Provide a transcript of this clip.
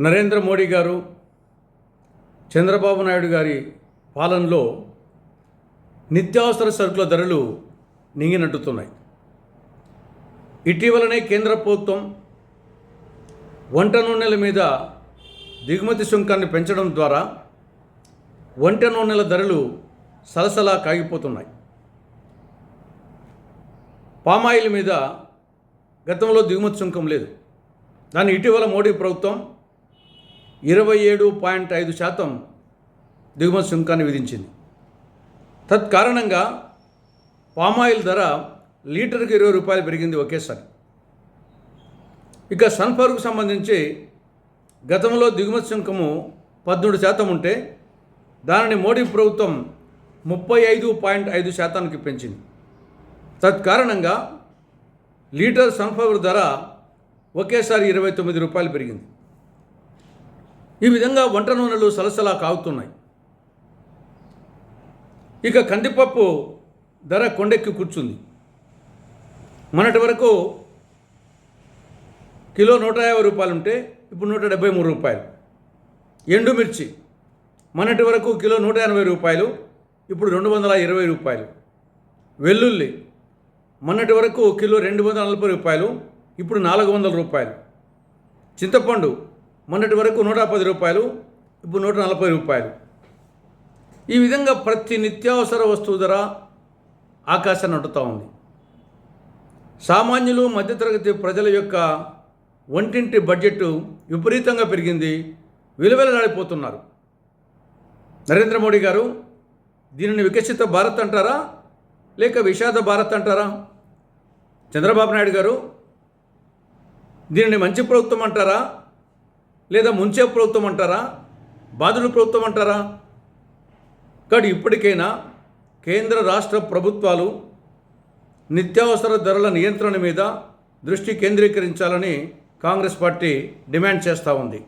నరేంద్ర మోడీ గారు చంద్రబాబు నాయుడు గారి పాలనలో నిత్యావసర సరుకుల ధరలు నింగినట్టుతున్నాయి. ఇటీవలనే కేంద్ర ప్రభుత్వం వంట నూనెల మీద దిగుమతి సుంకాన్ని పెంచడం ద్వారా వంట నూనెల ధరలు సలసలా కాగిపోతున్నాయి. పామాయిల్ మీద గతంలో దిగుమతి సుంకం లేదు. దాన్ని ఇటీవల మోడీ ప్రభుత్వం ఇరవై ఏడు పాయింట్ ఐదు శాతం దిగుమతి సుంకాన్ని విధించింది. తత్కారణంగా పామాయిల్ ధర లీటర్కి ఇరవై రూపాయలు పెరిగింది ఒకేసారి. ఇక సన్ఫ్లవర్కు సంబంధించి గతంలో దిగుమతి సుంకము పద్మూడు శాతం ఉంటే దానిని మోడీ ప్రభుత్వం ముప్పై ఐదు పాయింట్ ఐదు శాతానికి పెంచింది. తత్కారణంగా లీటర్ సన్ఫ్లవర్ ధర ఒకేసారి ఇరవై తొమ్మిది రూపాయలు పెరిగింది. ఈ విధంగా వంట నూనెలు సలసలా కాగుతున్నాయి. ఇక కందిపప్పు ధర కొండెక్కి కూర్చుంది. మొన్నటి వరకు కిలో నూట యాభై రూపాయలు ఉంటే ఇప్పుడు నూట డెబ్బై మూడు రూపాయలు. ఎండుమిర్చి మొన్నటి వరకు కిలో నూట ఎనభై రూపాయలు ఇప్పుడు రెండు వందల ఇరవై రూపాయలు. వెల్లుల్లి మొన్నటి వరకు కిలో రెండు వందల నలభై రూపాయలు ఇప్పుడు నాలుగు వందల రూపాయలు. చింతపండు మొన్నటి వరకు నూట పది రూపాయలు ఇప్పుడు నూట నలభై రూపాయలు. ఈ విధంగా ప్రతి నిత్యావసర వస్తువు ధర ఆకాశాన్ని అంటుతూ ఉంది. సామాన్యులు మధ్యతరగతి ప్రజల యొక్క వంటింటి బడ్జెట్ విపరీతంగా పెరిగింది విలువెలలాడిపోతున్నారు నరేంద్ర మోడీ గారు దీనిని వికసిత భారత్ అంటారా లేక విషాద భారత్ అంటారా? చంద్రబాబు నాయుడు గారు దీనిని మంచి ప్రభుత్వం అంటారా లేదా ముంచే ప్రభుత్వం అంటారా? బాధుడు ప్రభుత్వం అంటారా? కాబట్టి ఇప్పటికైనా కేంద్ర రాష్ట్ర ప్రభుత్వాలు నిత్యావసర ధరల నియంత్రణ మీద దృష్టి కేంద్రీకరించాలని కాంగ్రెస్ పార్టీ డిమాండ్ చేస్తూ ఉంది.